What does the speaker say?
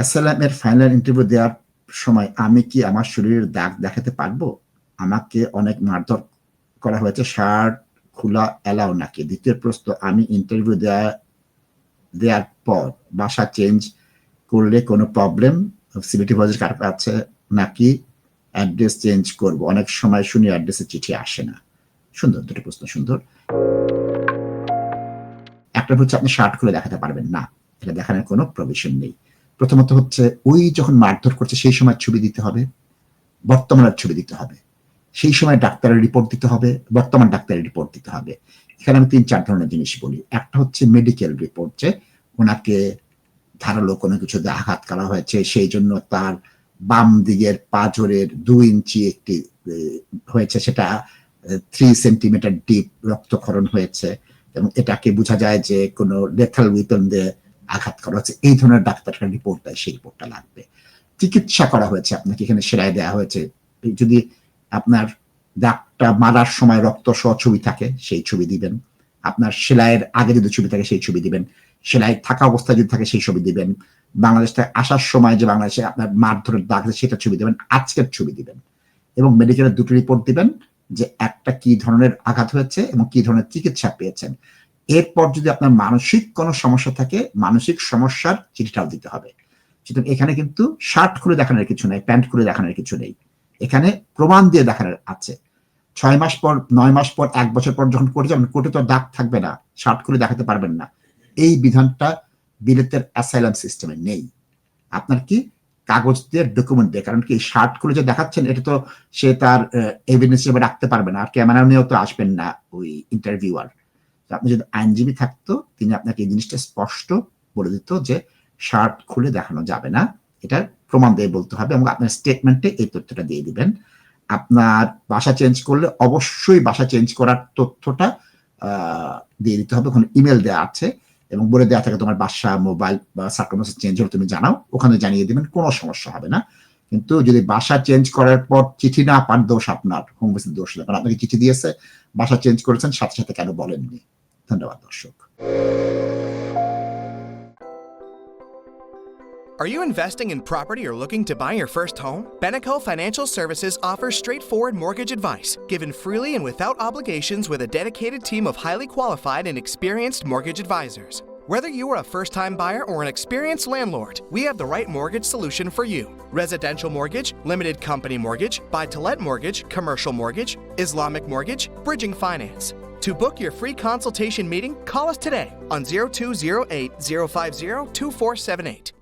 এর final interview দেওয়ার সময় আমি কি আমার শরীরের দাগ দেখাতে পারব? আমাকে অনেক মারধর করা হয়েছে, শার্ট, খোলা এলাও নাকি? দ্বিতীয় প্রশ্ন, আমি ইন্টারভিউ দেওয়া দেওয়ার পর বাসা চেঞ্জ করলে কোনো প্রবলেম সিবিটি ডিপোজিট কার আছে নাকি? অ্যাড্রেস চেঞ্জ করব। অনেক সময় শুনি অ্যাড্রেসে চিঠি আসে না। সুন্দর, দুটো প্রশ্ন সুন্দর। একটা হচ্ছে আপনি শার্ট খুলে দেখাতে পারবেন না। এটা দেখানোর কোনো প্রভিশন নেই। প্রথমত হচ্ছে, ওই যখন মারধর করছে, সেই সময় ছবি দিতে হবে বর্তমানের ছবি দিতে হবে। সেই সময় ডাক্তারের রিপোর্ট দিতে হবে, বর্তমান ডাক্তারের রিপোর্ট দিতে হবে। এখানে আমি তিন, চার ধরনের জিনিস বলি। একটা হচ্ছে মেডিকেল রিপোর্ট যে ওনাকে ধারালো কোনো কিছুতে আঘাত করা হয়েছে, সেই জন্য তার বাম দিকের পাজরের দুই ইঞ্চি একটি হয়েছে, সেটা থ্রি সেন্টিমিটার ডিপ রক্তক্ষরণ হয়েছে। এবং এটাকে বোঝা যায় যে কোনো লেথাল উইপন দিয়ে আঘাত করা হচ্ছে। এই ধরনের ডাক্তারটা রিপোর্ট দেয়, সেই রিপোর্টটা লাগবে। চিকিৎসা করা হয়েছে আপনাকে, এখানে সেলাই দেওয়া হয়েছে। যদি আপনার দাগটা মারার সময় রক্ত সহ ছবি থাকে, সেই ছবি দিবেন। আপনার সেলাইয়ের আগে যদি ছবি থাকে, সেই ছবি দিবেন। সেলাই থাকা অবস্থায় যদি থাকে, সেই ছবি দিবেন। বাংলাদেশ থেকে আসার সময় যে বাংলাদেশে আপনার মারধরের দাগ সেটা ছবি দিবেন, আজকের ছবি দিবেন। এবং মেডিকেলের দুটো রিপোর্ট দিবেন যে একটা কি ধরনের আঘাত হয়েছে এবং কি ধরনের চিকিৎসা পেয়েছেন। এরপর যদি আপনার মানসিক কোনো সমস্যা থাকে, মানসিক সমস্যার চিঠিটাও দিতে হবে। সুতরাং এখানে কিন্তু শার্ট খুলে দেখানোর কিছু নেই, প্যান্ট খুলে দেখানোর কিছু নেই। এখানে প্রমাণ দিয়ে দেখানোর আছে। ছয় মাস পর, নয় মাস পর, এক বছর পর যখন কোর্টে যাবেন, কোর্টে তো আর দাগ থাকবে না, শার্ট খুলে দেখাতে পারবেন না। এই বিধানটা বিলেতের অ্যাসাইলাম সিস্টেমে নেই। আপনার কি কাগজ দিয়ে ডকুমেন্ট দিয়ে, কারণ কি শার্ট খুলে যে দেখাচ্ছেন, এটা তো সে তার এভিডেন্স হিসেবে রাখতে পারবে না। আর ক্যামেরা নিয়েও তো আসবেন না ওই ইন্টারভিউয়ার আপনি যদি আইনজীবী থাকতো, তিনি আপনাকে এই জিনিসটা স্পষ্ট বলে দিত যে শার্ট খুলে দেখানো যাবে না। এটার প্রমাণ দিয়ে বলতে হবে এবং আপনার স্টেটমেন্টে এই তথ্যটা দিয়ে দিবেন। আপনার বাসা চেঞ্জ করলে অবশ্যই বাসা চেঞ্জ করার তথ্যটা দিয়ে দিতে হবে। ওখানে ইমেল দেওয়া আছে এবং বলে দেওয়া থাকে তোমার বাসা মোবাইল বা সার্কমস্টেন্স চেঞ্জ হলে তুমি জানাও। ওখানে জানিয়ে দিবেন, কোনো সমস্যা হবে না। কিন্তু যদি বাসা চেঞ্জ করার পর চিঠি না পান, দোষ আপনার। হোম দোষ কারণ আপনাকে চিঠি দিয়েছে, বাসা চেঞ্জ করেছেন, সাথে সাথে কেন বলেননি? ধন্যবাদ দর্শক Are you investing in property or looking to buy your first home? Beneco Financial Services offers straightforward mortgage advice, given freely and without obligations with a dedicated team of highly qualified and experienced mortgage advisors. Whether you are a first time buyer or an experienced landlord, we have the right mortgage solution for you. Residential mortgage, limited company mortgage, buy to let mortgage, commercial mortgage, Islamic mortgage, bridging finance. To book your free consultation meeting, call us today on 0208 050 2478.